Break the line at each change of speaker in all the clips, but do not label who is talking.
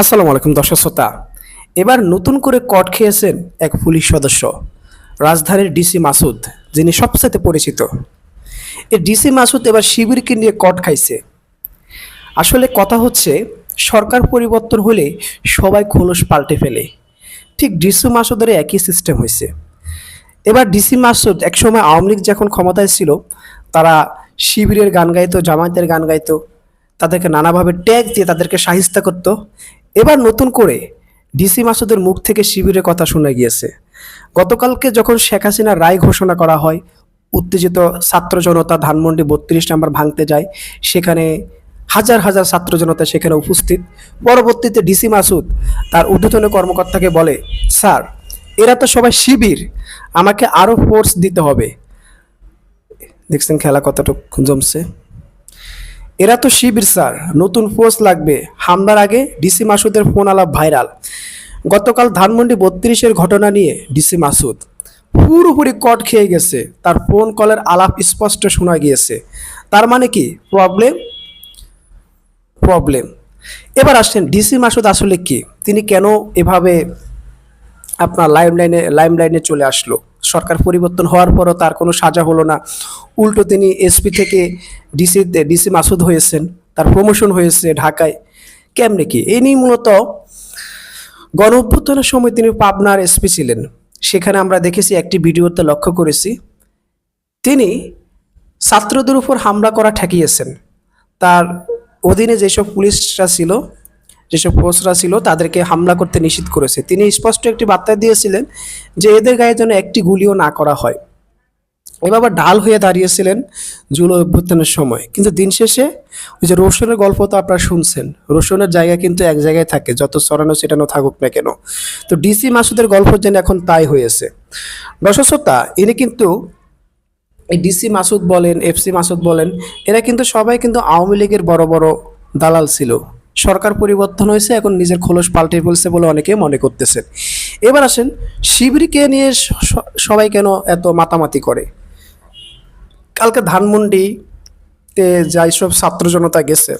আসসালামু আলাইকুম দর্শক শ্রোতা। এবার নতুন করে কট খেয়েছেন এক পুলিশ সদস্য, রাজধানীর ডিসি মাসুদ, যিনি সবচেয়ে পরিচিত। এই ডিসি মাসুদ এবার শিবিরকে নিয়ে কট খাইছে। আসলে কথা হচ্ছে, সরকার পরিবর্তন হলে সবাই খোলস পাল্টে ফেলে। ঠিক ডিসি মাসুদের একই সিস্টেম হয়েছে এবার ডিসি মাসুদ একসময় আওয়ামী লীগ যখন ক্ষমতায় ছিল, তারা শিবিরের গান গাইতো, জামায়াতের গান গাইতো, তাদেরকে নানাভাবে ট্যাগ দিয়ে তাদেরকে সাহিস্তা করতো। এবার নতুন করে ডিসি মাসুদের মুখ থেকে শিবিরের কথা শোনা গিয়েছে। গতকালকে যখন শেখ হাসিনার রায় ঘোষণা করা হয়, উত্তেজিত ছাত্র জনতা ধানমন্ডি বত্রিশ নাম্বার ভাঙতে যায়, সেখানে হাজার হাজার ছাত্র জনতা সেখানে উপস্থিত। পরবর্তীতে ডিসি মাসুদ তার ঊর্ধ্বতন কর্মকর্তাকে বলে, স্যার, এরা তো সবাই শিবির, আমাকে আরও ফোর্স দিতে হবে। দেখছেন খেলা কতটুকু জমছে। এরা তো শিবির, স্যার। নতুন ফোর্স লাগবে। হামলার আগে ডিসি মাসুদের ফোন আলাপ ভাইরাল। গতকাল ধানমন্ডি বত্রিশের ঘটনা নিয়ে ডিসি মাসুদ। পুরোপুরি কট খেয়ে গেছে। তার ফোন কলের আলাপ স্পষ্ট শোনা গিয়েছে। তার মানে কি? প্রবলেম? প্রবলেম। এবার আসছেন ডিসি মাসুদ আসলে কি? তিনি কেন এভাবে আপনার লাইম লাইনে লাইম লাইনে চলে আসলো? সরকার পরিবর্তন হওয়ার পরও তার কোনো সাজা হলো না। উল্টো তিনি এসপি থেকে ডিসি ডিসি মাসুদ হয়েছেন, তার প্রমোশন হয়েছে ঢাকায়। কেমনে কি? এই নিয়ে মূলত গণ অভ্যুত্থানের সময় তিনি পাবনার এসপি ছিলেন। সেখানে আমরা দেখেছি একটি ভিডিওতে লক্ষ্য করেছি। তিনি ছাত্রদের উপর হামলা করা ঠেকিয়েছেন। তার অধীনে যেসব পুলিশরা ছিল যেসব ফোর্সরা ছিল তাদেরকে হামলা করতে নিষিদ্ধ করেছে। তিনি স্পষ্ট একটি বার্তা দিয়েছিলেন যে এদের গায়ে যেন একটি গুলিও না করা হয়। এবার ঢাল হয়ে দাঁড়িয়েছিলেন জুলো অভ্যুত্থানের সময়। কিন্তু দিন শেষে ওই যে রোশনের গল্প তো আপনারা শুনছেন। রোশনের জায়গা কিন্তু এক জায়গায় থাকে, যত সরানো সেটানো থাকুক না কেন। তো ডিসি মাসুদের গল্প যেন এখন তাই হয়েছে। দর্শকতা ইনি কিন্তু এই ডিসি মাসুদ বলেন এফসি মাসুদ বলেন, এরা কিন্তু সবাই কিন্তু আওয়ামী লীগের বড় বড় দালাল ছিল। সরকার পরিবর্তন হয়েছে, এখন নিজের খোলস পাল্টে ফেলছে বলে অনেকে মনে করতেছেন এবার আসেন শিবিরকে নিয়ে সবাই কেন এত মাতামাতি করে? কালকে ধানমন্ডিতে যাই সব ছাত্র জনতা গেছে,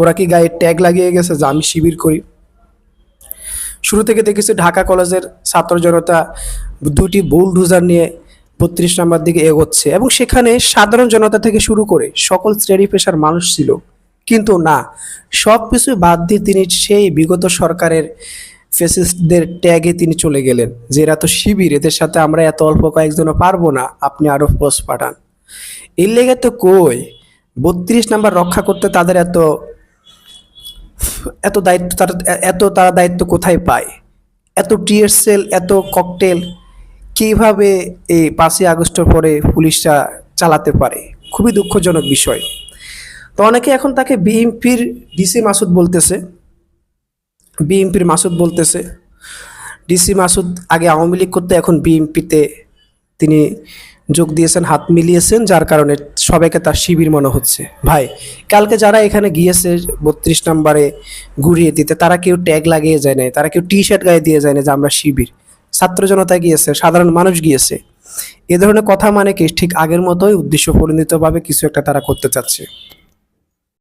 ওরা কি গায়ে ট্যাগ লাগিয়ে গেছে যে আমি শিবির করি? শুরু থেকে দেখেছি ঢাকা কলেজের ছাত্র জনতা দুটি বুলডুজার নিয়ে বত্রিশ নাম্বার দিকে এগোচ্ছে এবং সেখানে সাধারণ জনতা থেকে শুরু করে সকল শ্রেণি পেশার মানুষ ছিল। কিন্তু না। সব কিছু বাদ দিয়ে তিনি সেই বিগত সরকারের ফেসিস্টদের ট্যাগে তিনি চলে গেলেন যে, এরা তো শিবির, এদের সাথে আমরা এত অল্প কয়েকজনও পারব না। আপনি আরও পোস্ট পাঠান। এর লেগে তো কই? বত্রিশ নাম্বার রক্ষা করতে তাদের এত এত দায়িত্ব তারা, এত তারা দায়িত্ব কোথায় পায়? এত সেল এত ককটেল কীভাবে এই পাঁচই আগস্টের পরে পুলিশরা চালাতে পারে? খুবই দুঃখজনক বিষয়। তো অনেকে এখন তাকে বিএনপির ডিসি মাসুদ বলতেছে। বিএনপির মাসুদ বলতেছে, ডিসি মাসুদ আগে আওয়ামী লীগ করতে এখন বিএনপিতে তিনি যোগ দিয়েছেন, হাত মিলিয়েছেন, যার কারণে সবাইকে তার শিবির মনে হচ্ছে। ভাই, কালকে যারা এখানে গিয়েছে বত্রিশ নম্বরে ঘুরিয়ে দিতে, তারা কেউ ট্যাগ লাগিয়ে যায় নাই, তারা কেউ টি শার্ট গায়ে দিয়ে যায় না যে আমরা শিবির। ছাত্র জনতা গিয়েছে, সাধারণ মানুষ গিয়েছে। এ ধরনের কথা মানে কি? ঠিক আগের মতোই উদ্দেশ্য পরিণতভাবে কিছু একটা তারা করতে চাচ্ছে।